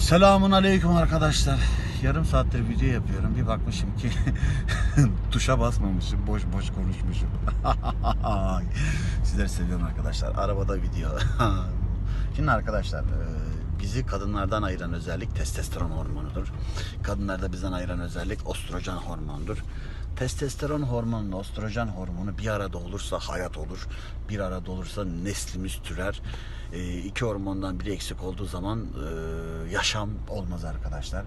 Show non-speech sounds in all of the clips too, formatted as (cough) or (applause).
Selamun aleyküm arkadaşlar. Yarım saattir video yapıyorum. Bir bakmışım ki (laughs) tuşa basmamışım. Boş boş konuşmuşum. (laughs) Sizleri seviyorum arkadaşlar. Arabada video. (laughs) Şimdi arkadaşlar e, bizi kadınlardan ayıran özellik testosteron hormonudur. Kadınlarda bizden ayıran özellik ostrojen hormonudur. Testosteron hormonuyla ostrojen hormonu bir arada olursa hayat olur. Bir arada olursa neslimiz türer. E, iki hormondan biri eksik olduğu zaman e, yaşam olmaz arkadaşlar.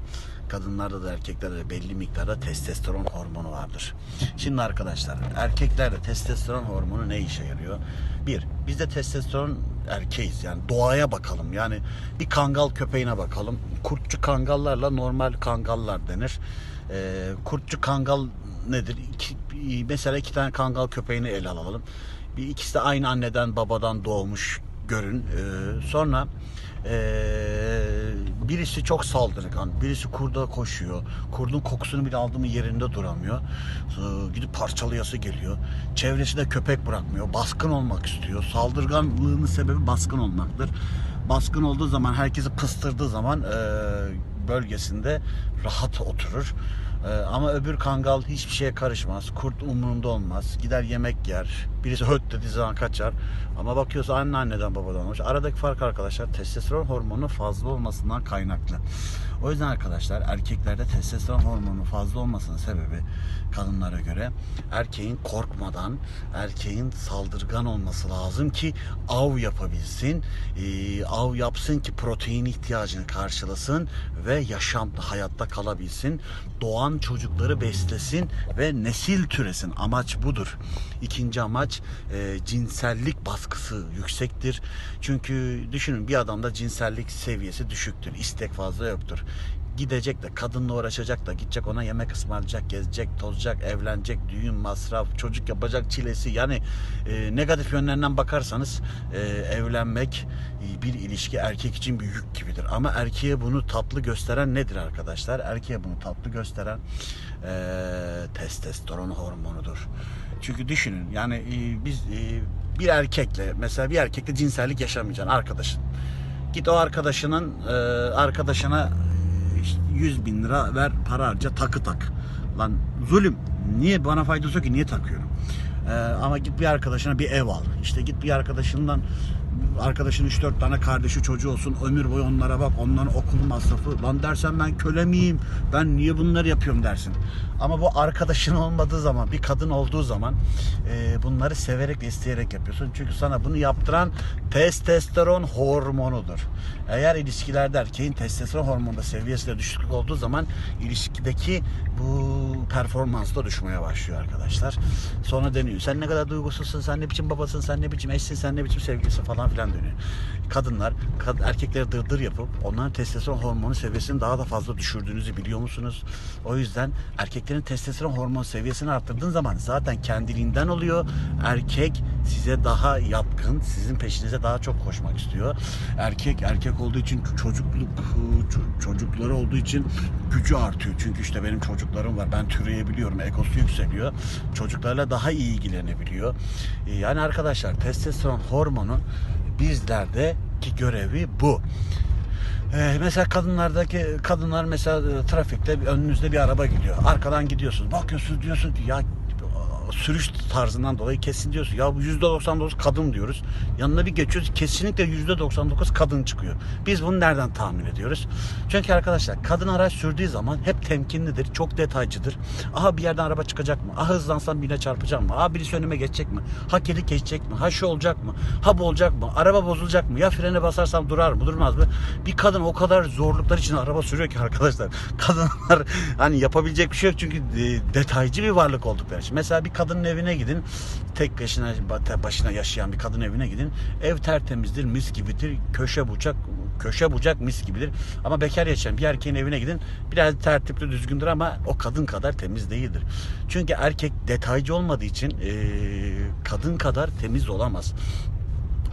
Kadınlarda da erkeklerde de belli miktarda testosteron hormonu vardır. Şimdi arkadaşlar erkeklerde testosteron hormonu ne işe yarıyor? Bir, bizde testosteron erkeğiz yani doğaya bakalım yani bir kangal köpeğine bakalım. Kurtçu kangallarla normal kangallar denir. E, kurtçu kangal nedir? İki, mesela iki tane kangal köpeğini ele alalım. Bir ikisi de aynı anneden babadan doğmuş görün. Ee, sonra ee, birisi çok saldırgan, birisi kurda koşuyor. Kurdun kokusunu bile aldı mı yerinde duramıyor. Ee, gidip parçalayası geliyor. Çevresi de köpek bırakmıyor. Baskın olmak istiyor. Saldırganlığının sebebi baskın olmaktır. Baskın olduğu zaman herkesi pıstırdığı zaman ee, bölgesinde rahat oturur. Ee, ama öbür kangal hiçbir şeye karışmaz. Kurt umurunda olmaz. Gider yemek yer. Birisi höt dediği zaman kaçar. Ama bakıyorsa anne anneden babadan olmuş. Aradaki fark arkadaşlar testosteron hormonu fazla olmasından kaynaklı. O yüzden arkadaşlar erkeklerde testosteron hormonu fazla olmasının sebebi kadınlara göre erkeğin korkmadan, erkeğin saldırgan olması lazım ki av yapabilsin. Ee, av yapsın ki protein ihtiyacını karşılasın ve yaşamda hayatta kalabilsin. Doğan çocukları beslesin ve nesil türesin. Amaç budur. İkinci amaç e, cinsellik baskısı yüksektir. Çünkü düşünün bir adamda cinsellik seviyesi düşüktür. İstek fazla yoktur gidecek de kadınla uğraşacak da gidecek ona yemek ısmarlayacak, gezecek, tozacak, evlenecek, düğün masraf, çocuk yapacak çilesi yani e, negatif yönlerinden bakarsanız e, evlenmek e, bir ilişki erkek için bir yük gibidir. Ama erkeğe bunu tatlı gösteren nedir arkadaşlar? Erkeğe bunu tatlı gösteren e, testosteron hormonudur. Çünkü düşünün yani e, biz e, bir erkekle mesela bir erkekle cinsellik yaşamayacaksın arkadaşın. Git o arkadaşının e, arkadaşına işte 100 bin lira ver para harca takı tak. Lan zulüm. Niye bana faydası yok ki niye takıyorum? Ee, ama git bir arkadaşına bir ev al. İşte git bir arkadaşından arkadaşın 3-4 tane kardeşi çocuğu olsun ömür boyu onlara bak onların okul masrafı. Lan dersen ben köle miyim? Ben niye bunları yapıyorum dersin. Ama bu arkadaşın olmadığı zaman bir kadın olduğu zaman e, bunları severek ve isteyerek yapıyorsun. Çünkü sana bunu yaptıran testosteron hormonudur. Eğer ilişkilerde erkeğin testosteron hormonunda seviyesinde düşüklük olduğu zaman ilişkideki bu performans da düşmeye başlıyor arkadaşlar. Sonra deniyor sen ne kadar duygusuzsun sen ne biçim babasın sen ne biçim eşsin sen ne biçim sevgilisin? falan filan dönüyor. Kadınlar kad erkeklere dırdır yapıp onların testosteron hormonu seviyesini daha da fazla düşürdüğünüzü biliyor musunuz? O yüzden erkeklerin testosteron hormon seviyesini arttırdığın zaman zaten kendiliğinden oluyor. Erkek size daha yatkın, sizin peşinize daha çok koşmak istiyor. Erkek erkek olduğu için çocukluk çocukları olduğu için gücü artıyor. Çünkü işte benim çocuklarım var. Ben türeyebiliyorum. Egosu yükseliyor. Çocuklarla daha iyi ilgilenebiliyor. Yani arkadaşlar testosteron hormonu bizlerdeki görevi bu. Ee, mesela kadınlardaki kadınlar mesela e, trafikte önünüzde bir araba gidiyor. Arkadan gidiyorsunuz. Bakıyorsunuz diyorsun ki ya sürüş tarzından dolayı kesin diyorsun. Ya bu %99 kadın diyoruz. Yanına bir geçiyoruz. Kesinlikle %99 kadın çıkıyor. Biz bunu nereden tahmin ediyoruz? Çünkü arkadaşlar kadın araç sürdüğü zaman hep temkinlidir. Çok detaycıdır. Aha bir yerden araba çıkacak mı? Aha hızlansam birine çarpacak mı? Aha birisi önüme geçecek mi? Ha kedi geçecek mi? Ha şu olacak mı? Ha bu olacak mı? Araba bozulacak mı? Ya frene basarsam durar mı? Durmaz mı? Bir kadın o kadar zorluklar için araba sürüyor ki arkadaşlar. (laughs) Kadınlar hani yapabilecek bir şey yok çünkü e, detaycı bir varlık oldukları. Mesela bir kadının evine gidin. Tek başına başına yaşayan bir kadın evine gidin. Ev tertemizdir, mis gibidir. Köşe bucak köşe bucak mis gibidir. Ama bekar yaşayan bir erkeğin evine gidin. Biraz tertipli düzgündür ama o kadın kadar temiz değildir. Çünkü erkek detaycı olmadığı için e, kadın kadar temiz olamaz.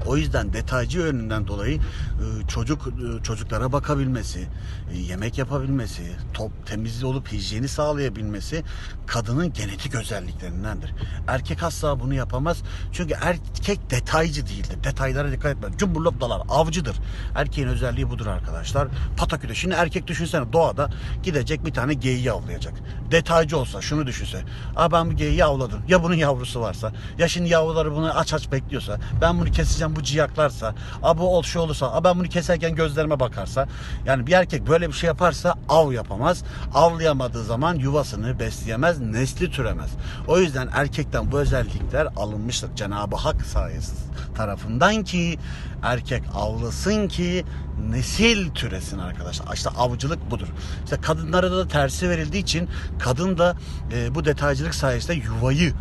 O yüzden detaycı yönünden dolayı e, çocuk e, çocuklara bakabilmesi, e, yemek yapabilmesi, top temiz olup hijyeni sağlayabilmesi kadının genetik özelliklerindendir. Erkek asla bunu yapamaz. Çünkü erkek detaycı değildir. Detaylara dikkat etmez. Cumburlop dalar, avcıdır. Erkeğin özelliği budur arkadaşlar. Pataküde. Şimdi erkek düşünsene doğada gidecek bir tane geyiği avlayacak. Detaycı olsa şunu düşünse. Aa ben bu geyiği avladım. Ya bunun yavrusu varsa. Ya şimdi yavruları bunu aç aç bekliyorsa. Ben bunu keseceğim bu ciyaklarsa. Aa bu ol şu olursa. Aa ben bunu keserken gözlerime bakarsa. Yani bir erkek böyle bir şey yaparsa av yapamaz. Avlayamadığı zaman yuvasını besleyemez. Nesli türemez. O yüzden erkekten bu özellikler alınmıştır Cenab-ı Hak sayesinde tarafından ki erkek avlasın ki nesil türesin arkadaşlar. İşte avcılık budur. İşte kadınlara da tersi verildiği için kadın da e, bu detaycılık sayesinde yuvayı,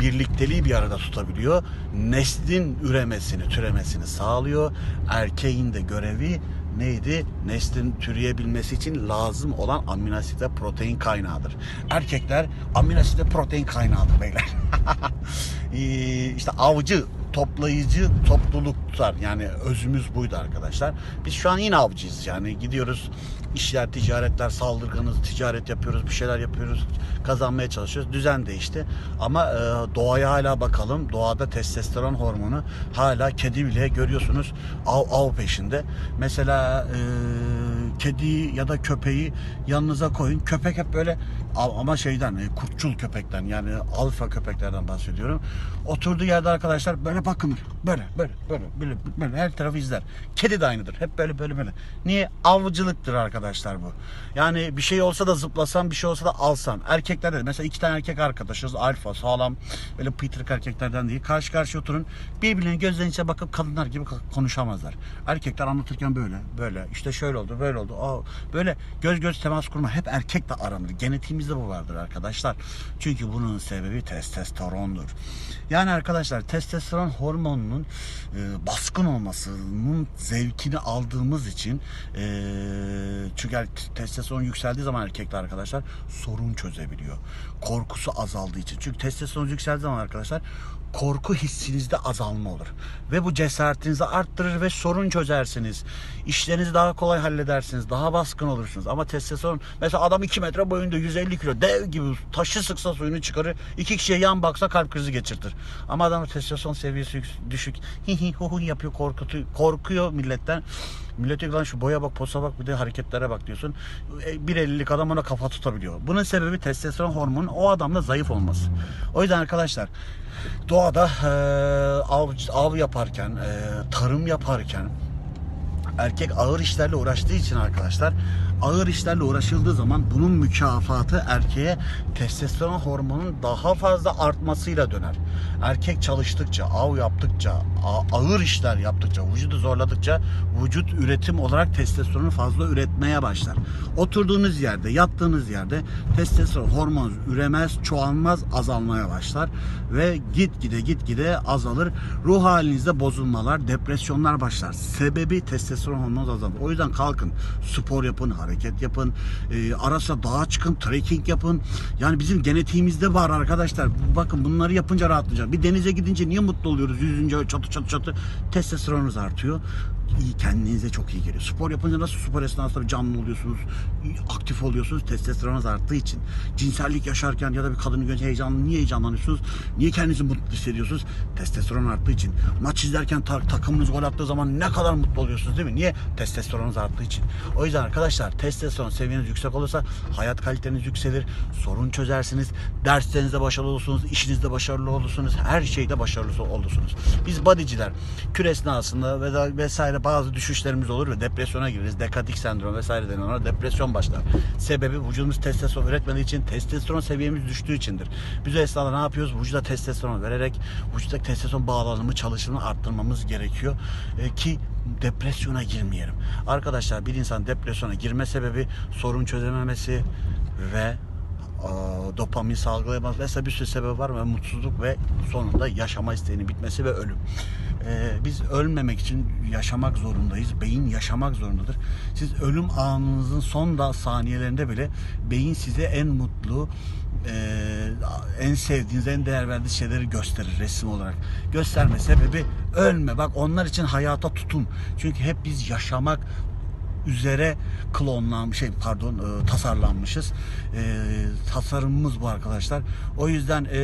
birlikteliği bir arada tutabiliyor. Neslin üremesini, türemesini sağlıyor. Erkeğin de görevi neydi? Neslin türeyebilmesi için lazım olan amino asit protein kaynağıdır. Erkekler amino asit protein kaynağıdır beyler. (laughs) İşte avcı, toplayıcı topluluk tutar. Yani özümüz buydu arkadaşlar. Biz şu an yine avcıyız. Yani gidiyoruz işler, ticaretler, saldırganız, ticaret yapıyoruz, bir şeyler yapıyoruz, kazanmaya çalışıyoruz. Düzen değişti. Ama e, doğaya hala bakalım. Doğada testosteron hormonu hala kedi bile görüyorsunuz av av peşinde. Mesela e, kediyi ya da köpeği yanınıza koyun. Köpek hep böyle ama şeyden e, kurtçul köpekten yani alfa köpeklerden bahsediyorum. Oturduğu yerde arkadaşlar böyle bakınır. Böyle böyle böyle böyle, böyle her tarafı izler. Kedi de aynıdır. Hep böyle böyle böyle. Niye? Avcılıktır arkadaşlar bu. Yani bir şey olsa da zıplasam, bir şey olsa da alsam. Erkeklerde de mesela iki tane erkek arkadaşız. Alfa, sağlam, böyle pıtırık erkeklerden değil. Karşı karşıya oturun. Birbirlerinin gözlerinin içine bakıp kadınlar gibi konuşamazlar. Erkekler anlatırken böyle, böyle. işte şöyle oldu, böyle oldu. Aa, böyle göz göz temas kurma. Hep erkekle aranır. Genetiğimizde bu vardır arkadaşlar. Çünkü bunun sebebi testosterondur. Yani arkadaşlar testosteron hormonunun e, baskın olmasının zevkini aldığımız için e, çünkü er- testosteron yükseldiği zaman erkekler arkadaşlar sorun çözebiliyor. Korkusu azaldığı için. Çünkü testosteron yükseldiği zaman arkadaşlar korku hissinizde azalma olur. Ve bu cesaretinizi arttırır ve sorun çözersiniz. İşlerinizi daha kolay halledersiniz. Daha baskın olursunuz. Ama testosteron mesela adam 2 metre boyunda 150 kilo dev gibi taşı sıksa suyunu çıkarır. İki kişiye yan baksa kalp krizi geçirtir. Ama adamın testosteron seviyesi düşük. Hi hu hu yapıyor korkutuyor. Korkuyor milletten. Millet diyor lan şu boya bak posa bak bir de hareketlere bak diyorsun. E, 1.50'lik adam ona kafa tutabiliyor. Bunun sebebi testosteron hormonunun o adamda zayıf olması. O yüzden arkadaşlar doğada e, av, av yaparken, e, tarım yaparken erkek ağır işlerle uğraştığı için arkadaşlar ağır işlerle uğraşıldığı zaman bunun mükafatı erkeğe testosteron hormonunun daha fazla artmasıyla döner. Erkek çalıştıkça, av yaptıkça, ağır işler yaptıkça, vücudu zorladıkça vücut üretim olarak testosteronu fazla üretmeye başlar. Oturduğunuz yerde, yattığınız yerde testosteron hormon üremez, çoğalmaz, azalmaya başlar ve gitgide gitgide azalır. Ruh halinizde bozulmalar, depresyonlar başlar. Sebebi testosteron hormonu azalır. O yüzden kalkın, spor yapın, hareket yapın, e, arasa dağa çıkın, trekking yapın. Yani bizim genetiğimizde var arkadaşlar. Bakın bunları yapınca rahatlayacak. Bir denize gidince niye mutlu oluyoruz? Yüzünce çatı çatı çatı testosteronunuz artıyor. İyi, kendinize çok iyi geliyor. Spor yapınca nasıl spor esnasında canlı oluyorsunuz, aktif oluyorsunuz testosteronunuz arttığı için. Cinsellik yaşarken ya da bir kadını görünce heyecanlı, niye heyecanlanıyorsunuz? Niye kendinizi mutlu hissediyorsunuz? Testosteron arttığı için. Maç izlerken ta- takımınız gol attığı zaman ne kadar mutlu oluyorsunuz değil mi? Niye? Testosteronunuz arttığı için. O yüzden arkadaşlar testosteron seviyeniz yüksek olursa hayat kaliteniz yükselir, sorun çözersiniz, derslerinizde başarılı olursunuz, işinizde başarılı olursunuz, her şeyde başarılı olursunuz. Biz bodyciler kür esnasında ve da vesaire bazı düşüşlerimiz olur ve depresyona gireriz. Dekadik sendrom vesaire denen ona depresyon başlar. Sebebi vücudumuz testosteron üretmediği için testosteron seviyemiz düştüğü içindir. Biz o esnada ne yapıyoruz? Vücuda testosteron vererek vücuttaki testosteron bağlanımı çalışımını arttırmamız gerekiyor E, ki depresyona girmeyelim. Arkadaşlar bir insan depresyona sebebi sorun çözememesi ve e, dopamin salgılayamaz vesaire bir sürü sebep var ve mutsuzluk ve sonunda yaşama isteğinin bitmesi ve ölüm. E, biz ölmemek için yaşamak zorundayız. Beyin yaşamak zorundadır. Siz ölüm anınızın son da saniyelerinde bile beyin size en mutlu e, en sevdiğiniz, en değer verdiğiniz şeyleri gösterir resim olarak. Gösterme sebebi ölme. Bak onlar için hayata tutun. Çünkü hep biz yaşamak üzere klonlanmış şey pardon e, tasarlanmışız. E, tasarımımız bu arkadaşlar. O yüzden e,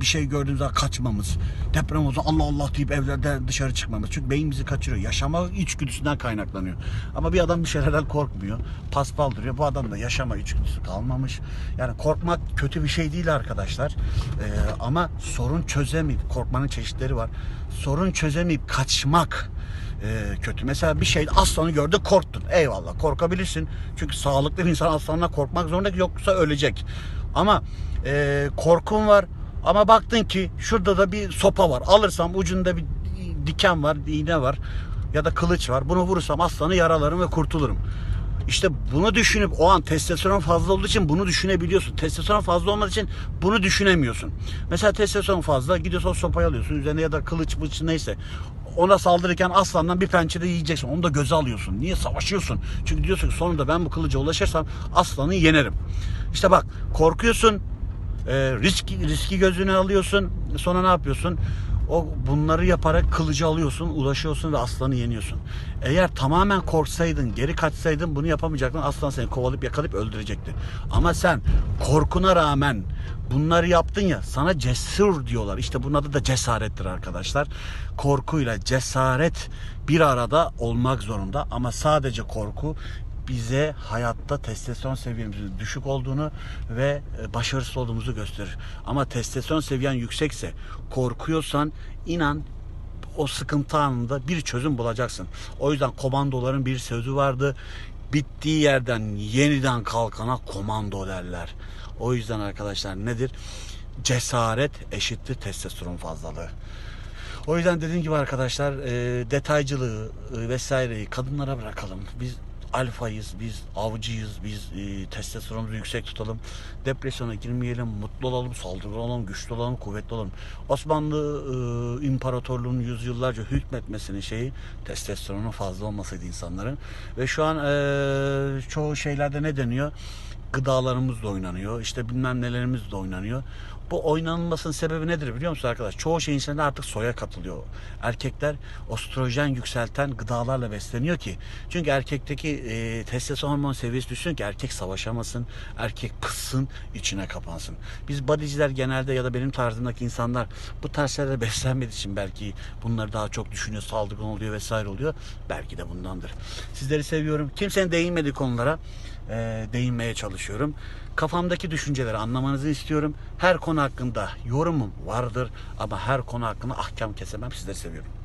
bir şey gördüğümüz zaman kaçmamız. Deprem olsa Allah Allah deyip evlerden dışarı çıkmamız. Çünkü beyin bizi kaçırıyor. Yaşama içgüdüsünden kaynaklanıyor. Ama bir adam bir şeylerden korkmuyor. Paspal duruyor. Bu adam da yaşama içgüdüsü kalmamış. Yani korkmak kötü bir şey değil arkadaşlar. E, ama sorun çözemeyip korkmanın çeşitleri var. Sorun çözemeyip kaçmak e, kötü. Mesela bir şey aslanı gördü korktun. Eyvallah korkabilirsin. Çünkü sağlıklı bir insan aslanla korkmak zorunda ki yoksa ölecek. Ama e, korkun var ama baktın ki şurada da bir sopa var. Alırsam ucunda bir diken var, iğne var ya da kılıç var. Bunu vurursam aslanı yaralarım ve kurtulurum. İşte bunu düşünüp o an testosteron fazla olduğu için bunu düşünebiliyorsun. Testosteron fazla olmadığı için bunu düşünemiyorsun. Mesela testosteron fazla gidiyorsun sopayı alıyorsun üzerine ya da kılıç bıç neyse. Ona saldırırken aslandan bir pençede yiyeceksin. Onu da göze alıyorsun. Niye savaşıyorsun? Çünkü diyorsun ki sonunda ben bu kılıca ulaşırsam aslanı yenerim. İşte bak korkuyorsun. E, riski, riski gözüne alıyorsun. Sonra ne yapıyorsun? O bunları yaparak kılıcı alıyorsun, ulaşıyorsun ve aslanı yeniyorsun. Eğer tamamen korksaydın, geri kaçsaydın bunu yapamayacaktın. Aslan seni kovalayıp yakalayıp öldürecekti. Ama sen korkuna rağmen bunları yaptın ya sana cesur diyorlar. İşte bunun adı da cesarettir arkadaşlar. Korkuyla cesaret bir arada olmak zorunda ama sadece korku bize hayatta testosteron seviyemizin düşük olduğunu ve e, başarısız olduğumuzu gösterir. Ama testosteron seviyen yüksekse, korkuyorsan inan o sıkıntı anında bir çözüm bulacaksın. O yüzden komandoların bir sözü vardı. Bittiği yerden yeniden kalkana komando derler. O yüzden arkadaşlar nedir? Cesaret eşittir testosteron fazlalığı. O yüzden dediğim gibi arkadaşlar e, detaycılığı e, vesaireyi kadınlara bırakalım. Biz alfayız, biz avcıyız, biz e, testosteronumuzu yüksek tutalım. Depresyona girmeyelim, mutlu olalım, saldırgan olalım, güçlü olalım, kuvvetli olalım. Osmanlı e, İmparatorluğu'nun yüzyıllarca hükmetmesinin şeyi testosteronun fazla olmasıydı insanların. Ve şu an e, çoğu şeylerde ne deniyor? Gıdalarımız da oynanıyor, işte bilmem nelerimiz de oynanıyor. Bu oynanılmasının sebebi nedir biliyor musun arkadaş? Çoğu şeyin içinde artık soya katılıyor. Erkekler ostrojen yükselten gıdalarla besleniyor ki. Çünkü erkekteki e, testosteron hormon seviyesi düşsün ki erkek savaşamasın, erkek kızsın, içine kapansın. Biz bodyciler genelde ya da benim tarzımdaki insanlar bu tarz (laughs) beslenmediği için belki bunları daha çok düşünüyor, saldırgan oluyor vesaire oluyor. Belki de bundandır. Sizleri seviyorum. Kimsenin değinmediği konulara e, değinmeye çalışıyorum. Kafamdaki düşünceleri anlamanızı istiyorum. Her konu hakkında yorumum vardır ama her konu hakkında ahkam kesemem. Sizleri seviyorum.